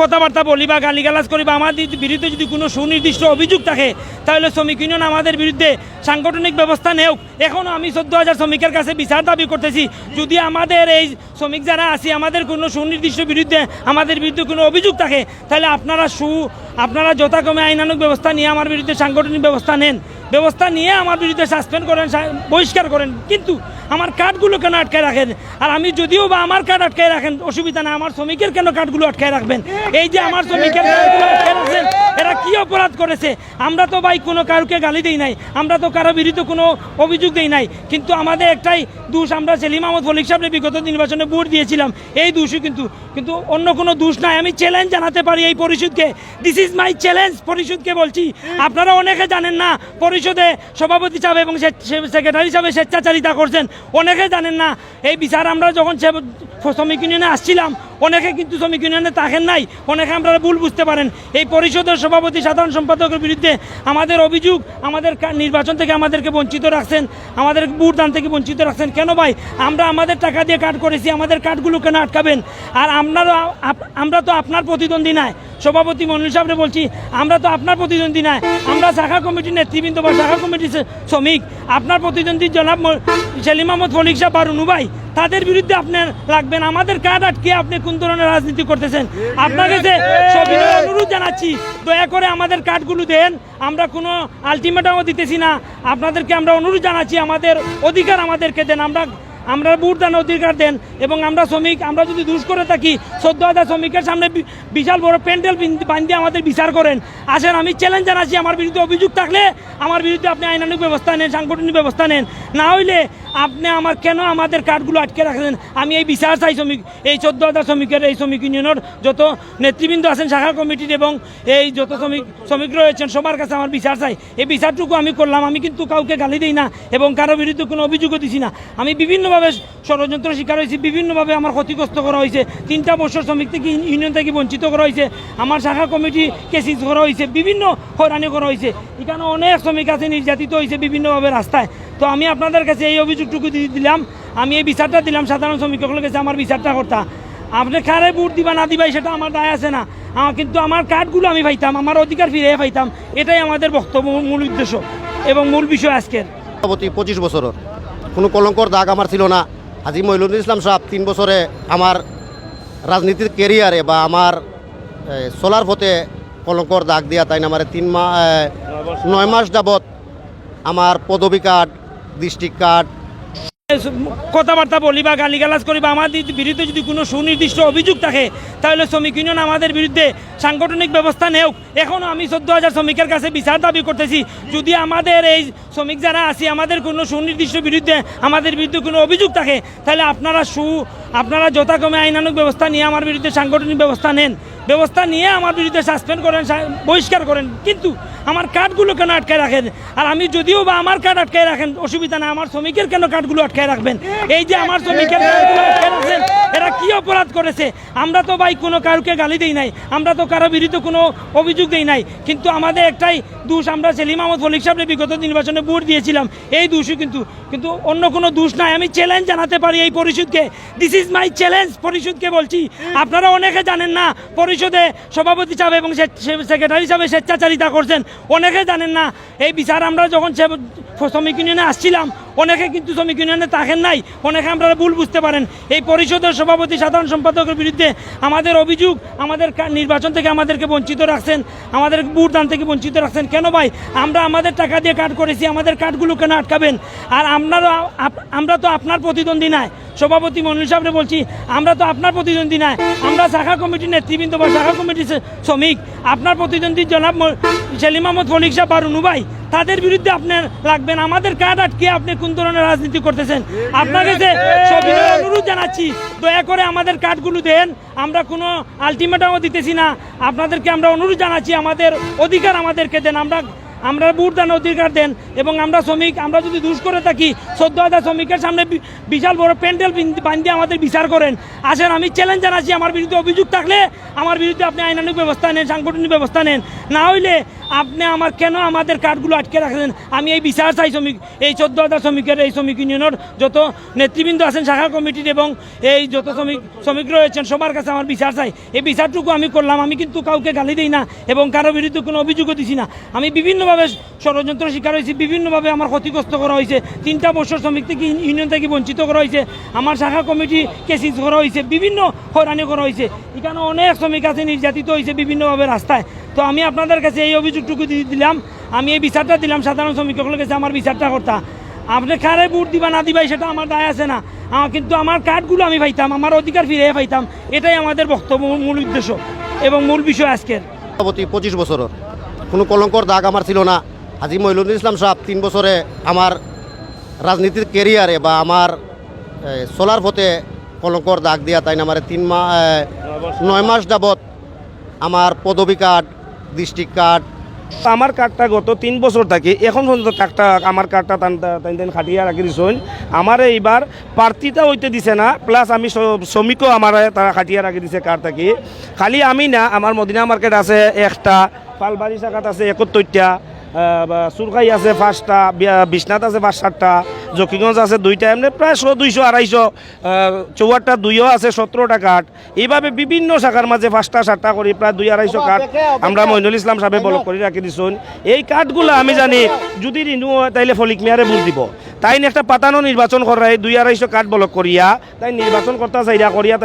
কথাবার্তা বলি বা গালিগালাজ করি বা আমাদের বিরুদ্ধে যদি কোনো সুনির্দিষ্ট অভিযোগ থাকে, তাহলে শ্রমিক ইউনিয়ন আমাদের বিরুদ্ধে সাংগঠনিক ব্যবস্থা নেওক। এখনও আমি চোদ্দ হাজার শ্রমিকের কাছে বিচার দাবি করতেছি। যদি আমাদের এই শ্রমিক যারা আছি, আমাদের কোনো সুনির্দিষ্ট বিরুদ্ধে আমাদের বিরুদ্ধে কোনো অভিযোগ থাকে, তাহলে আপনারা সু আপনারা যথাক্রমে আইনানুক ব্যবস্থা নিয়ে আমার বিরুদ্ধে সাংগঠনিক ব্যবস্থা নেন। ব্যবস্থা নিয়ে আমার বিরুদ্ধে সাসপেন্ড করেন বহিষ্কার করেন কিন্তু আমার কার্ডগুলো কেন আটকায় রাখেন? আর আমি যদিও বা আমার কার্ড আটকায় রাখেন অসুবিধা না আমার শ্রমিকের কেন কার্ডগুলো আটকায় রাখবেন? এই যে আমার শ্রমিকের কার্ডগুলো আটকায় রাখছেন এরা কি অপরাধ করেছে? আমরা তো ভাই কোনো কারোকে গালি দেই নাই আমরা তো কারও বিরুদ্ধে কোনো অভিযোগ দেই নাই কিন্তু আমাদের একটাই দোষ আমরা সেলিম আহমদ ফলিক সাহেবের বিগত নির্বাচনে ভোট দিয়েছিলাম এই দোষই কিন্তু কিন্তু অন্য কোনো দোষ নাই। আমি চ্যালেঞ্জ জানাতে পারি এই পরিষদকে। দিস ইজ মাই চ্যালেঞ্জ পরিষদকে বলছি। আপনারা অনেকে জানেন না পরিষদে সভাপতি হিসাবে এবং সেক্রেটারি হিসাবে স্বেচ্ছাচারিতা করছেন। অনেকে জানেন না, এই বিচার আমরা যখন শ্রমিক ইউনিয়নে আসছিলাম অনেকে কিন্তু শ্রমিক ইউনিয়নে থাকেন নাই। অনেকে আপনারা ভুল বুঝতে পারেন। এই পরিষদের সভাপতি, সাধারণ সম্পাদকের বিরুদ্ধে আমাদের অভিযোগ, আমাদের নির্বাচন থেকে আমাদেরকে বঞ্চিত রাখছেন, আমাদের ভোট দান থেকে বঞ্চিত রাখছেন। কেন ভাই? আমরা আমাদের টাকা দিয়ে কার্ড করেছি, আমাদের কার্ডগুলো কেন আটকাবেন। আর আপনারা আপ- আমরা তো আপনার প্রতিদ্বন্দ্বী নাই। সভাপতি মনির সাহেবরে বলছি, আমরা তো আপনার প্রতিদ্বন্দ্বী নাই। আমরা শাখা কমিটির নেতৃবৃন্দ বা শাখা কমিটির শ্রমিক। আপনার প্রতিদ্বন্দ্বী জনাব সেলিম আহমদ ফলিক সাহেব বা ভাই, তাদের বিরুদ্ধে আপনার লাগবেন আমাদের কার্ড আটকে আপনি কোন ধরনের রাজনীতি করতেছেন? আপনাকে যে সবিনয় অনুরোধ জানাচ্ছি, দয়া করে আমাদের কার্ডগুলো দেন। আমরা কোনো আলটিমেটামও দিতেছি না। আপনাদেরকে আমরা অনুরোধ জানাচ্ছি, আমাদের অধিকার আমাদেরকে দেন। আমরা আমরা ভোট দান অধিকার দেন এবং আমরা শ্রমিক, আমরা যদি দুষ করে থাকি, চোদ্দ হাজার শ্রমিকের সামনে বিশাল বড় প্যান্ডেল বান্ধিয়ে আমাদের বিচার করেন। আসেন, আমি চ্যালেঞ্জ জানাচ্ছি, আমার বিরুদ্ধে অভিযোগ থাকলে আমার বিরুদ্ধে আপনি আইনানুক ব্যবস্থা নেন, সাংগঠনিক ব্যবস্থা নেন। না হইলে আপনি আমার কেন আমাদের কার্ডগুলো আটকে রাখলেন? আমি এই বিচার চাই শ্রমিক, এই চোদ্দ হাজার শ্রমিকের, এই শ্রমিক ইউনিয়নের যত নেতৃবৃন্দ আছেন, শাখা কমিটির এবং এই যত শ্রমিক শ্রমিক রয়েছেন, সবার কাছে আমার বিচার চাই এই বিচারটুকু আমি করলাম, আমি কিন্তু কাউকে গালি দিই না এবং কারও বিরুদ্ধে কোনো অভিযোগও দিছি না। আমি বিভিন্নভাবে ষড়যন্ত্র শিকার হয়েছি, বিভিন্নভাবে আমার ক্ষতিগ্রস্ত করা হয়েছে। তিনটা বছর শ্রমিক থেকে ইউনি- ইউনিয়ন থেকে বঞ্চিত করা হয়েছে। আমার শাখা কমিটি কেসিস করা হয়েছে, বিভিন্ন হয়রানি করা হয়েছে। এখানে অনেক শ্রমিক আছে, নির্যাতিত হয়েছে, বিভিন্নভাবে রাস্তায়। তো আমি আপনাদের কাছে এই অভিযোগটুকু দিলাম। আমি এই বিচারটা দিলাম সাধারণ শ্রমিকগুলোর কাছে আমার বিচারটা করতা। আপনি কারে ভোট দিবা না দিবাই সেটা আমার দায় আছে না। কিন্তু আমার কার্ডগুলো আমি পাইতাম আমার অধিকার ফিরে পাইতাম এটাই আমাদের বক্তব্য মূল উদ্দেশ্য এবং মূল বিষয় আজকের। পঁচিশ বছরের। কোনো কলঙ্কর দাগ আমার ছিল না। আজি মহিলুল ইসলাম সাহেব তিন বছরে আমার রাজনীতির কেরিয়ারে বা আমার এ, চলার পথে কলঙ্কর দাগ দিয়া তাই না আমার তিন মাস নয় মাস যাবৎ আমার পদবী কার্ড ডিস্ট্রিক্ট কথাবার্তা বলি বা গালিগালাজ করি বা আমাদের বিরুদ্ধে যদি কোনো সুনির্দিষ্ট অভিযোগ থাকে, তাহলে শ্রমিক ইউনিয়ন আমাদের বিরুদ্ধে সাংগঠনিক ব্যবস্থা নেও এখনও আমি চোদ্দ হাজার শ্রমিকের কাছে বিচার দাবি করতেছি। যদি আমাদের এই শ্রমিক যারা আছি, আমাদের কোনো সুনির্দিষ্ট বিরুদ্ধে আমাদের বিরুদ্ধে কোনো অভিযোগ থাকে, তাহলে আপনারা সু আপনারা যথাক্রমে আইনানুক ব্যবস্থা নিয়ে আমার বিরুদ্ধে সাংগঠনিক ব্যবস্থা নেন। ব্যবস্থা নিয়ে আমার বিরুদ্ধে সাসপেন্ড করেন বহিষ্কার করেন। কিন্তু আমার কার্ডগুলো কেন আটকায় রাখেন। আর আমি যদিও বা আমার কার্ড আটকায় রাখেন, অসুবিধা না আমার শ্রমিকের কেন কার্ডগুলো আটকায় রাখবেন? এই যে আমার শ্রমিকের কার্ডগুলো আটকায় রাখছেন কি অপরাধ করেছে? আমরা তো ভাই কোনো কারোকে গালি দেই নাই। আমরা তো কারও বিরুদ্ধে কোনো অভিযোগ দেই নাই। কিন্তু আমাদের একটাই দোষ, আমরা সেলিম আহমদ ফলিক সাহেবের বিগত নির্বাচনে ভোট দিয়েছিলাম। এই দোষই কিন্তু কিন্তু অন্য কোনো দোষ নাই। আমি চ্যালেঞ্জ জানাতে পারি এই পরিষদকে। দিস ইজ মাই চ্যালেঞ্জ পরিষদকে বলছি। আপনারা অনেকে জানেন না, পরিষদে সভাপতি সাহেব এবং সেক্রেটারি সাহেব স্বেচ্ছাচারিতা করছেন। অনেকে জানেন না, এই বিচার আমরা যখন শ্রমিক ইউনিয়নে আসছিলাম অনেকে কিন্তু শ্রমিক ইউনিয়নে থাকেন নাই। অনেকে আপনারা ভুল বুঝতে পারেন। এই পরিষদের সভাপতি সাধারণ সম্পাদকের বিরুদ্ধে আমাদের অভিযোগ, আমাদের নির্বাচন থেকে আমাদেরকে বঞ্চিত রাখছেন, আমাদের ভোট দান থেকে বঞ্চিত রাখছেন। কেন ভাই? আমরা আমাদের টাকা দিয়ে কাট করেছি, আমাদের কাঠগুলো কেন আটকাবেন। আর আপনারা আপ- আমরা তো আপনার প্রতিদ্বন্দ্বী নাই। সভাপতি মনির সাহেবরে বলছি, আমরা তো আপনার প্রতিদ্বন্দ্বী নাই আমরা শাখা কমিটির নেতৃবৃন্দ বা শাখা কমিটির শ্রমিক। আপনার প্রতিদ্বন্দ্বী জনাব সেলিম আহমদ ফলিক সাহেব রুনু ভাই। তাদের বিরুদ্ধে আপনার লাগবেন আমাদের কার্ড আটকে আপনি কোন ধরনের রাজনীতি করতেছেন? আপনাকে যে অনুরোধ জানাচ্ছি, দয়া করে আমাদের কার্ডগুলো দেন। আমরা কোনো আলটিমেটামও দিতেছি না। আপনাদেরকে আমরা অনুরোধ জানাচ্ছি, আমাদের অধিকার আমাদেরকে দেন। আমরা আমরা বুট দান অধিকার দেন এবং আমরা শ্রমিক, আমরা যদি দুষ করে থাকি, চোদ্দ হাজার শ্রমিকের সামনে বিশাল বড় প্যান্ডেল বান্ধি আমাদের বিচার করেন। আসেন, আমি চ্যালেঞ্জ জানাচ্ছি, আমার বিরুদ্ধে অভিযোগ থাকলে আমার বিরুদ্ধে আপনি আইনানিক ব্যবস্থা নেন, সাংগঠনিক ব্যবস্থা নেন। না হইলে আপনি আমার কেন আমাদের কার্ডগুলো আটকে রাখছেন আমি এই বিচার চাই শ্রমিক, এই চোদ্দ হাজার শ্রমিকের, এই শ্রমিক ইউনিয়নের যত নেতৃবৃন্দ আছেন, শাখা কমিটির এবং এই যত শ্রমিক শ্রমিক রয়েছেন, সবার কাছে আমার বিচার চাই। এই বিচারটুকু আমি করলাম, আমি কিন্তু কাউকে গালি দিই না এবং কারও বিরুদ্ধে কোনো অভিযোগও দিছি না। আমি বিভিন্নভাবে ষড়যন্ত্র শিকার হয়েছি, বিভিন্নভাবে আমার ক্ষতিগ্রস্ত করা হয়েছে। তিনটা বছর শ্রমিক থেকে ইউনিয়ন থেকে বঞ্চিত করা হয়েছে। আমার শাখা কমিটি কেসিস করা হয়েছে, বিভিন্ন হয়রানি করা হয়েছে। এখানে অনেক শ্রমিক আছে, নির্যাতিত হয়েছে বিভিন্নভাবে রাস্তায়। তো আমি আপনাদের কাছে এই অভিযোগটুকু দিলাম। আমি এই বিচারটা দিলাম, সাধারণ শ্রমিকসকলের কাছে আমার বিচারটা করতাম আপনি কারে বুট দিবা না দিবাই সেটা আমার দায় আছে না। কিন্তু আমার কার্ডগুলো আমি পাইতাম, আমার অধিকার ফিরে পাইতাম। এটাই আমাদের বক্তব্য, মূল উদ্দেশ্য এবং মূল বিষয় আজকের। পঁচিশ বছরের। কোনো কলঙ্কর দাগ আমার ছিল না। হাজি মহিলুদ্দিন ইসলাম সাহেব তিন বছরে আমার রাজনীতির কেরিয়ারে বা আমার চলার পথে কলঙ্কর দাগ দিয়া তাই না আমার তিন মাস। নয় মাস যাবৎ আমার পদবী কার্ড ডিস্ট্রিক্ট কার্ড আমার কার্ডটা গত তিন বছর থাকি, এখন পর্যন্ত কার্ডটা আমার কার্ডটা টান খাটিয়া রাখি দিছেন। আমার এইবার প্রার্থীটা হইতে দিছে না প্লাস আমি শ্রমিকও আমার তারা খাটিয়া রাখি দিছে কার্ড থাকি। খালি আমি না, আমার মদিনা মার্কেট আছে একটা, পালবাড়ি শাখাত আছে একাত্তরটা সুরখাই আছে পাঁচটা বিশনাথ আছে পাঁচ সাতটা জকিগঞ্জ আছে দুইটা এমনি প্রায় শো দুইশো আড়াইশো চৌহাট্টা দুইও আছে সতেরোটা কাঠ। এইভাবে বিভিন্ন শাখার মাঝে পাঁচটা সাতটা করি প্রায় দুই আড়াইশো কাঠ আমরা মইনুল ইসলাম সাহেব বলক করে রাখি দিছুন। এই কাঠগুলো আমি জানি যদি রিনু হয় তাইলে ফলিক মিয়ারে ভোট দিব। তাই একটা পাতানো নির্বাচন করাই দুই আড়াইশো কাঠ বলক করিয়া তাই নির্বাচন করতে চাইরা করিয়া